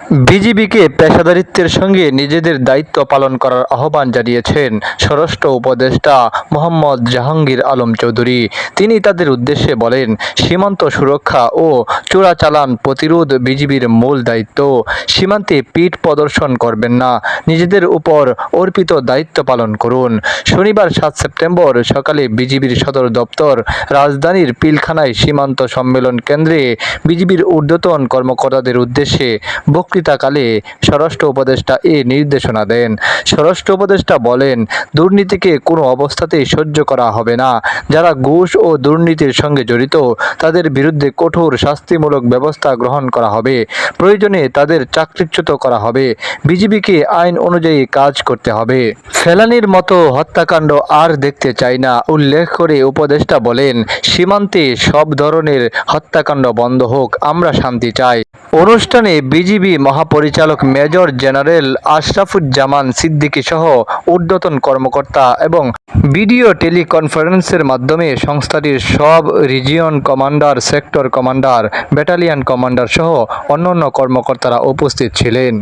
বিজিবিকে পেশাদারিত্বের সঙ্গে নিজেদের দায়িত্ব পালন করার আহ্বান জানিয়েছেন স্বরাষ্ট্র উপদেষ্টা মোহাম্মদ জাহাঙ্গীর আলম চৌধুরী। তিনি তাদের উদ্দেশ্যে বলেন, সীমান্ত সুরক্ষা ও চোরাচালান প্রতিরোধ বিজিবির মূল দায়িত্ব। সীমান্তে পিঠ প্রদর্শন করবেন না, নিজেদের উপর অর্পিত দায়িত্ব পালন করুন। শনিবার সাত সেপ্টেম্বর সকালে বিজিবির সদর দপ্তর রাজধানীর পিলখানায় সীমান্ত সম্মেলন কেন্দ্রে বিজিবির ঊর্ধ্বতন কর্মকর্তাদের উদ্দেশ্যে বক্তৃতাকালে স্বরাষ্ট্র উপদেষ্টা এ নির্দেশনা দেন। স্বরাষ্ট্র উপদেষ্টা বলেন, দুর্নীতিকে কোনো অবস্থাতেই সহ্য করা হবে না। যারা ঘুষ ও দুর্নীতির সঙ্গে জড়িত, তাদের বিরুদ্ধে কঠোর শাস্তিমূলক ব্যবস্থা গ্রহণ করা হবে। প্রয়োজনে তাদের চাকরিচ্যুত করা হবে। বিজিবিকে আইন অনুযায়ী কাজ করতে হবে। ফেলানির মতো হত্যাকাণ্ড আর দেখতে চাই না, উল্লেখ করে উপদেষ্টা বলেন। সীমান্তে সব ধরনের হত্যাকাণ্ড বন্ধ হোক, আমরা শান্তি চাই। অনুষ্ঠানে বিজিবি মহাপরিচালক মেজর জেনারেল আশরাফুজ্জামান সিদ্দিকী সহ ঊর্ধ্বতন কর্মকর্তা এবং ভিডিও টেলিকনফারেন্সের মাধ্যমে সংস্থাটির সব region commander, sector commander, battalion commander সহ অন্যান্য কর্মকর্তারা উপস্থিত ছিলেন।